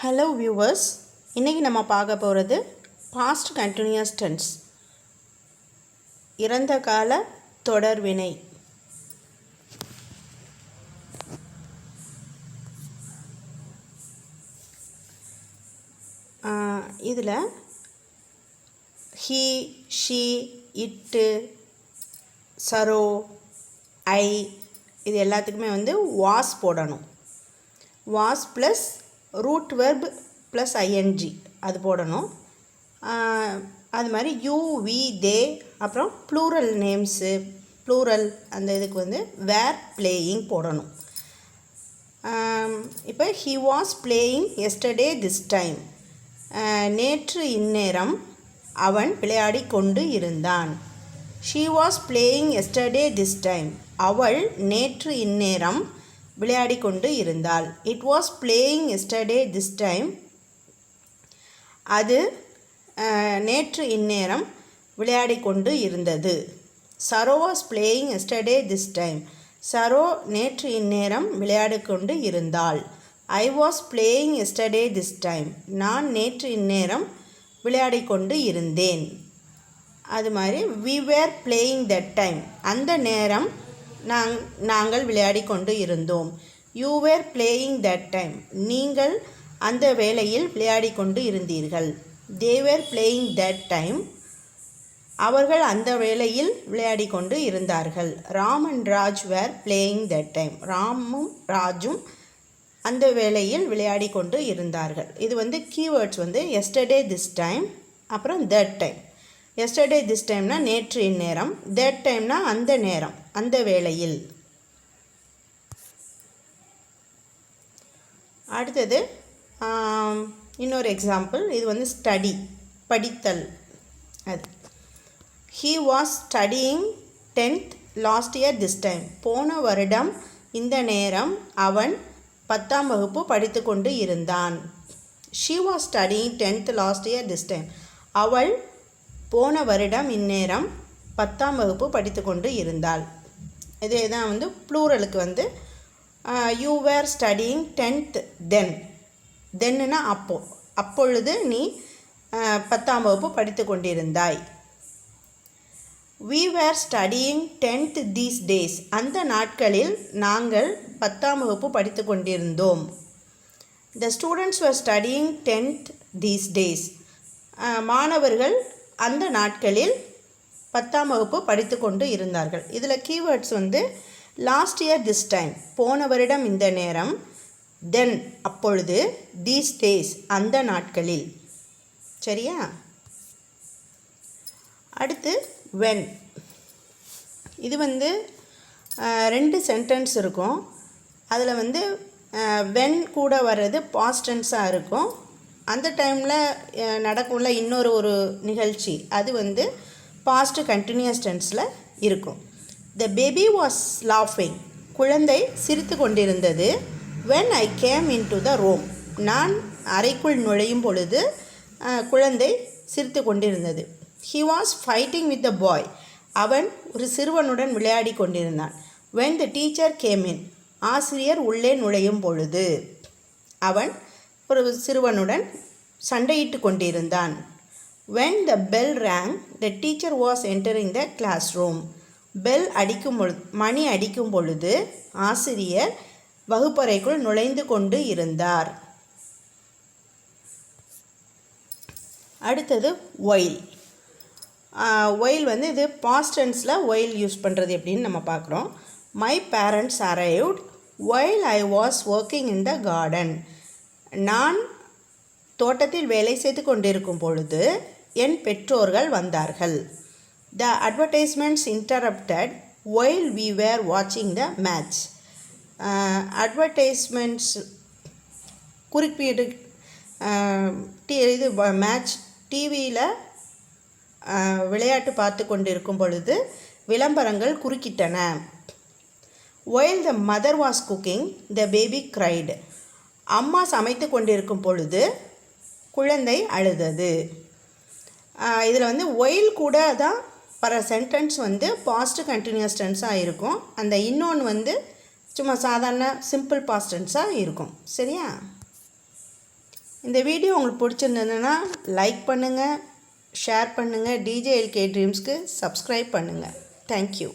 Hello viewers இன்றைக்கி நம்ம பார்க்க போகிறது பாஸ்ட் கண்டினியூஸ் டென்ஸ் இறந்த கால தொடர்வினை. இதில் ஹீ ஷீ இட்டு சரோ ஐ இது எல்லாத்துக்குமே வந்து வாஸ் போடணும். Was plus root verb plus ING அது போடணும். அது மாதிரி யூ வி தே அப்புறம் ப்ளூரல் நேம்ஸு ப்ளூரல் அந்த இதுக்கு வந்து வேர் பிளேயிங் போடணும். இப்போ he was playing yesterday this time நேற்று இந்நேரம் அவன் விளையாடி கொண்டு இருந்தான். She was playing yesterday this time அவள் நேற்று இந்நேரம் விளையாடி கொண்டு இருந்தாள். It was playing yesterday this time அது நேற்று இந்நேரம் விளையாடி கொண்டு இருந்தது. Saro was playing yesterday this time Saro நேற்று இந்நேரம் விளையாடி கொண்டு இருந்தாள். I was playing yesterday this time நான் நேற்று இந்நேரம் விளையாடி கொண்டு இருந்தேன். அது மாதிரி we were playing that time அந்த நேரம் நாங் நாங்கள் விளையாடி கொண்டு இருந்தோம். You were playing that time நீங்கள் அந்த வேளையில் விளையாடி கொண்டு இருந்தீர்கள் தேவர் பிளேயிங் தட் டைம் அவர்கள் அந்த வேளையில் விளையாடி கொண்டு இருந்தார்கள். Ram and Raj were playing that time ராமும் ராஜும் அந்த வேளையில் விளையாடி கொண்டு இருந்தார்கள். இது வந்து கீவேர்ட்ஸ் வந்து எஸ்டர்டே திஸ் டைம் அப்புறம் தட் டைம் எஸ்டர்டே திஸ் டைம்னா நேற்று இந்நேரம் தேட் டைம்னா அந்த நேரம் அந்த வேளையில். அடுத்தது இன்னொரு எக்ஸாம்பிள் இது வந்து ஸ்டடி படித்தல். அது. He was studying tenth last year this time போன வருடம் இந்த நேரம் அவன் பத்தாம் வகுப்பு படித்து கொண்டு இருந்தான். She was studying tenth last year this time அவள் போன வருடம் இந்நேரம் பத்தாம் வகுப்பு படித்து கொண்டு இருந்தாள். இதே தான் வந்து ப்ளூரலுக்கு வந்து you were studying tenth then தென்னுனா அப்போ. அப்பொழுது நீ பத்தாம் வகுப்பு படித்து கொண்டிருந்தாய் we were studying tenth these days அந்த நாட்களில் நாங்கள் பத்தாம் வகுப்பு படித்து கொண்டிருந்தோம் the students were studying tenth these days மாணவர்கள் அந்த நாட்களில் பத்தாம் வகுப்பு படித்து கொண்டு இருந்தார்கள். இதில் கீவேர்ட்ஸ் வந்து லாஸ்ட் இயர் திஸ் டைம் போன வருடம் இந்த நேரம் தென் அப்பொழுது தீஸ் டேஸ் அந்த நாட்களில். சரியா? அடுத்து வென் இது வந்து ரெண்டு சென்டென்ஸ் இருக்கும். அதில் வந்து வென் கூட வர்றது பாஸ்டன்ஸாக இருக்கும். அந்த டைமில் நடக்கும்ல இன்னொரு ஒரு நிகழ்ச்சி. அது வந்து பாஸ்ட் கண்டினியூஸ் டென்ஸில் இருக்கும். த பேபி வாஸ் லாஃபிங் குழந்தை சிரித்து கொண்டிருந்தது. When I came in to the room நான் அறைக்குள் நுழையும் பொழுது குழந்தை சிரித்து கொண்டிருந்தது. He was fighting with the boy அவன் ஒரு சிறுவனுடன் விளையாடி கொண்டிருந்தான். When the teacher came in ஆசிரியர் உள்ளே நுழையும் பொழுது அவன் ஒரு சிறுவனுடன் சண்டையிட்டு கொண்டிருந்தான். When the bell rang the teacher was entering the class room bell அடிக்கும் பொழுது மணி அடிக்கும் பொழுது ஆசிரியர் வகுப்பறைக்குள் நுழைந்து கொண்டு இருந்தார். அடுத்தது ஒயில் ஒயில் வந்து இது பாஸ்டன்ஸில் ஒயில் யூஸ் பண்ணுறது எப்படின்னு நம்ம பார்க்குறோம். My parents arrived while I was working in the garden நான் தோட்டத்தில் வேலை செய்து கொண்டிருக்கும் பொழுது என் பெற்றோர்கள் வந்தார்கள். The advertisements interrupted while we were வாட்சிங் த மேட்ச் அட்வர்டைஸ்மெண்ட்ஸ் குறிப்பீடு டி இது மேட்ச் டிவியில் uh, விளையாட்டு பார்த்து கொண்டிருக்கும் பொழுது விளம்பரங்கள் குறுக்கிட்டன. While the mother was cooking the baby cried அம்மா சமைத்து கொண்டிருக்கும் பொழுது குழந்தை அழுதது. இதில் வந்து ஒயில் கூட தான் வர சென்டென்ஸ் வந்து பாஸ்ட் கண்டினியூஸ் டென்ஸாக இருக்கும். அந்த இன்னொன்று வந்து சும்மா சாதாரண சிம்பிள் பாஸ்ட் டென்ஸாக இருக்கும். சரியா? இந்த வீடியோ உங்களுக்கு பிடிச்சிருந்ததுன்னா லைக் பண்ணுங்கள் ஷேர் பண்ணுங்கள் டிஜேஎல்கே ட்ரீம்ஸ்க்கு சப்ஸ்கிரைப் பண்ணுங்கள் தேங்க்யூ